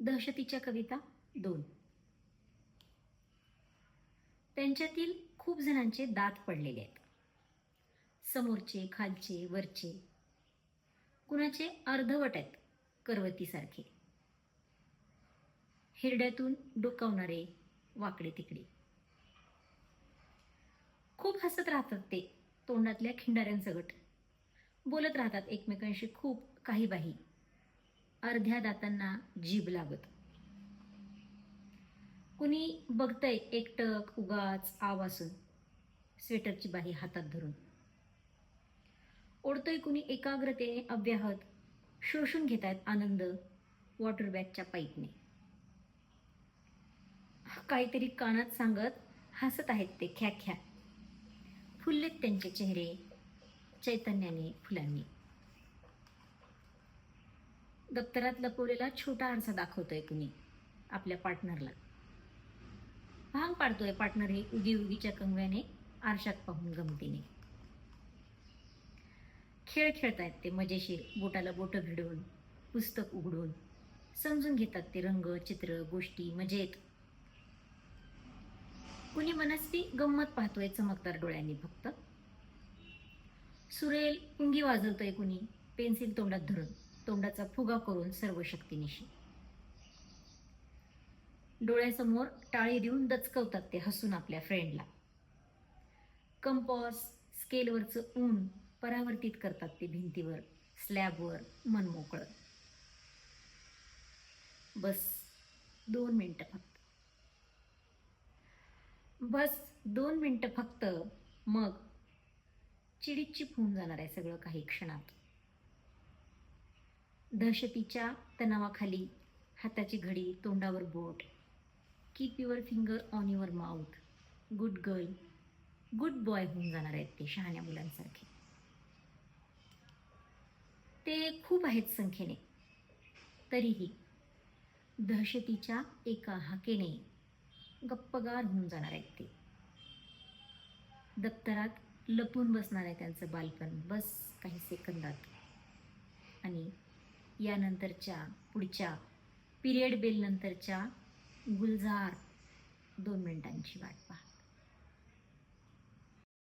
दहशतीच्या कविता दोन. त्यांच्यातील खूप जणांचे दात पडलेले आहेत. समोरचे खालचे वरचे. कुणाचे अर्धवट आहेत करवतीसारखे. हिरड्यातून डोकावणारे वाकडे तिकडे. खूप हसत राहतात ते तोंडातल्या खिंडाऱ्यांसगट बोलत राहतात एकमेकांशी खूप काही बाही. अर्ध्या दातांना जीभ लागत. कुणी बघतंय एकटक उगाच आव असून स्वेटरची बाही हातात धरून. ओढतोय कुणी एकाग्रतेने अव्याहत शोषून घेत आहेत आनंद वॉटर बॅगच्या पाईपने. काहीतरी कानात सांगत हसत आहेत ते ख्या ख्या. फुललेत त्यांचे चेहरे चैतन्याने फुलांनी. दप्तरात लपवलेला छोटा आरसा दाखवतोय कुणी आपल्या पार्टनरला. भांग पाडतोय पार्टनर हे उगी उगीच्या कंगव्याने आरशात पाहून गमतीने. खेळ खेळतायत ते मजेशीर बोटाला बोटं भिडवून पुस्तक उघडून समजून घेतात ते रंग चित्र गोष्टी मजेत. कुणी मनस्वी गंमत पाहतोय चमकदार डोळ्यांनी फक्त. सुरेल पुंगी वाजवतोय कुणी पेन्सिल तोंडात धरून. तोंडाचा फुगा करून सर्व शक्तीनिशी. डोळ्यासमोर टाळी देऊन दचकवतात ते हसून आपल्या फ्रेंडला कंपॉस स्केलवरचं ऊन परावर्तित करतात ते भिंतीवर स्लॅबवर मन मोकळं. बस दोन मिनटं फक्त. बस दोन मिनटं फक्त. मग चिडीचिप होऊन जाणार आहे सगळं काही क्षणात. दहशतीच्या तणावाखाली हाताची घडी तोंडावर बोट. Keep your finger on your mouth good girl good boy होऊन जाणार आहेत ते शहाण्या मुलांसारखे. ते खूप आहेत संख्येने. तरीही दहशतीच्या एका हाकेने गप्पगार होऊन जाणार आहेत ते. दप्तरात लपून बसणार आहे त्यांचं बालपण. बस काही सेकंदात. आणि यानंतरच्या पुढच्या पिरियड बेलनंतरच्या गुलजार दोन मिनिटांची वाट पहा.